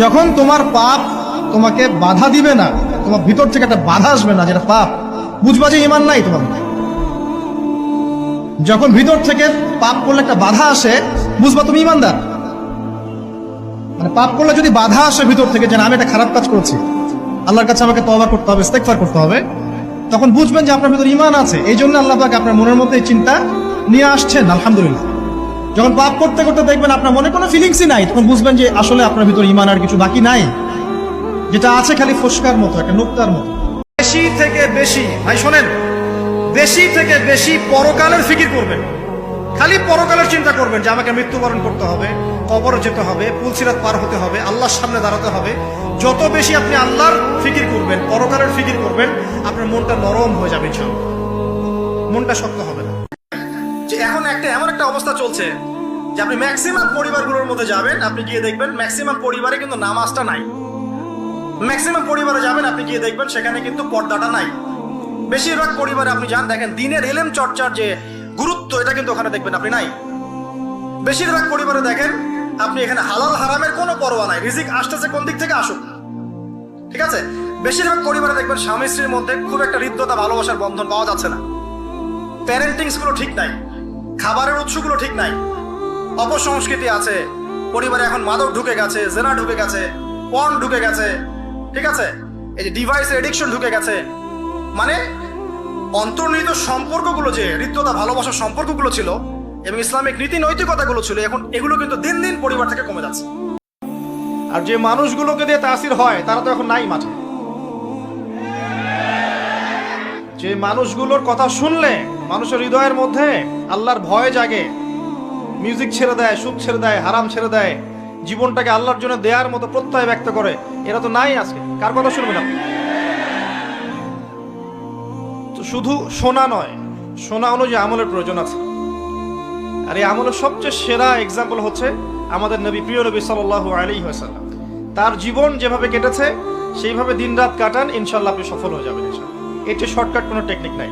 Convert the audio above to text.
যখন তোমার পাপ তোমাকে বাধা দিবে না, তোমার ভিতর থেকে একটা বাধা আসবে না, যেটা পাপ, বুঝবা যে ইমান নাই তোমার যখন ভিতর থেকে পাপ করলে একটা বাধা আসে, বুঝবা তুমি ইমানদার। মানে পাপ করলে যদি বাধা আসে ভিতর থেকে যে আমি একটা খারাপ কাজ করছি, আল্লাহর কাছে আমাকে তবা করতে হবে, ইস্তেগফার করতে হবে, তখন বুঝবেন যে আপনার ভিতর ইমান আছে। এই জন্য আল্লাহ আপনার মনের মধ্যে এই চিন্তা নিয়ে আসছেন, আলহামদুলিল্লাহ। যখন পাপ করতে করতে দেখবেন আপনার মনে কোনো ফিলিংসই নাই, তখন বুঝবেন যে আসলে আপনার ভিতর ইমান আর কিছু বাকি নাই। যেটা আছে খালি ফসকার মতো, একটা নুক্তার মতো। বেশি থেকে বেশি, ভাই শোনেন, বেশি থেকে বেশি পরকালের ফিকির করবেন। খালি পরকালের চিন্তা করবেন যে আমাকে মৃত্যুবরণ করতে হবে, কবরে যেতে হবে, পুলসিরাত পার হতে হবে, আল্লাহর সামনে দাঁড়াতে হবে। যত বেশি আপনি আল্লাহর ফিকির করবেন, পরকালের ফিকির করবেন, আপনার মনটা নরম হয়ে যাবে ইনশাআল্লাহ। মনটা শক্ত হবে না। যে এখন একটা, এমন একটা অবস্থা চলছে যে আপনি ম্যাক্সিমাম পরিবারগুলোর মধ্যে যাবেন, আপনি গিয়ে দেখবেন ম্যাক্সিমাম পরিবারে কিন্তু নামাজটা নাই। ম্যাক্সিমাম পরিবারে যাবেন, আপনি গিয়ে দেখবেন সেখানে কিন্তু পর্দাটা নাই। বেশিরভাগ পরিবারে আপনি যান, দেখেন দিনের এলেম চর্চার যে গুরুত্ব, এটা কিন্তু ওখানে দেখবেন আপনি নাই। বেশিরভাগ পরিবারে দেখেন, আপনি এখানে হালাল হারামের কোনো পরোয়া নাই। রিজিক আসতেছে কোন দিক থেকে? আসুক। ঠিক আছে? বেশিরভাগ পরিবারে দেখবেন স্বামী স্ত্রীর মধ্যে খুব একটা হৃদ্যতা, ভালোবাসার বন্ধন পাওয়া যাচ্ছে না। প্যারেন্টিংসগুলো ঠিক নাই। খাবারের উৎসগুলো ঠিক নাই। অপসংস্কৃতি আছে। পরিবারে এখন মাদক ঢুকে গেছে, জেনা ঢুকে গেছে পণ ঢুকে গেছে, ঠিক আছে? এই যে ডিভাইস এডিকশন ঢুকে গেছে। মানে অন্তর্নিহিত সম্পর্কগুলো যে হৃদ্যতা ভালোবাসার সম্পর্কগুলো ছিল এবং ইসলামিক নীতি নৈতিকতাগুলো ছিল, এখন এগুলো কিন্তু দিন দিন পরিবার থেকে কমে যাচ্ছে। আর যে মানুষগুলোকে দিয়ে তাসির হয়, তারা তো এখন নাই মাঠে। যে মানুষগুলোর কথা শুনলে, মানুষের হৃদয়ের মধ্যে আল্লাহর ভয় জাগে মিউজিক ছেড়ে দেয়, সুদ ছেড়ে দেয়, হারাম ছেড়ে দেয়। জীবনটাকে আল্লাহর জন্য দেওয়ার মতো প্রত্যয় ব্যক্ত করে। এরা তো নাই আজকে। কার কথা শুনবেন আপনি? তো শুধু শোনা নয় শোনা অনুযায়ী আমলের প্রয়োজন আছে। আর এই আমলের সবচেয়ে সেরা এক্সাম্পল হচ্ছে আমাদের নবী, প্রিয় নবী সাল্লাহ আলী হাসাল্লাম তার জীবন যেভাবে কেটেছে, সেইভাবে দিনরাত কাটান ইনশাল্লাহ আপনি সফল হয়ে যাবেন এটি শর্টকাট কোনো টেকনিক নাই।